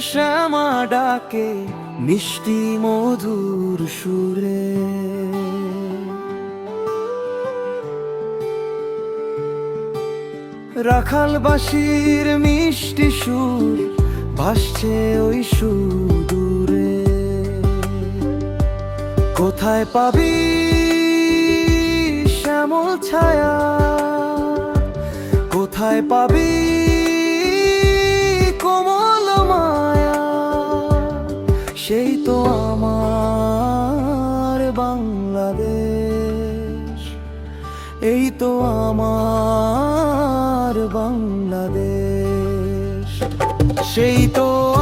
শ্যামা ডাকে মিষ্টি মধুর সুরে। রাখালবাসীর মিষ্টি সুর ভাসছে ওই সুদূরে। কোথায় পাবি শ্যামল ছায়া? কোথায় পাবি সেই তো আমার বাংলাদেশ। এই তো আমার বাংলাদেশ। সেই তো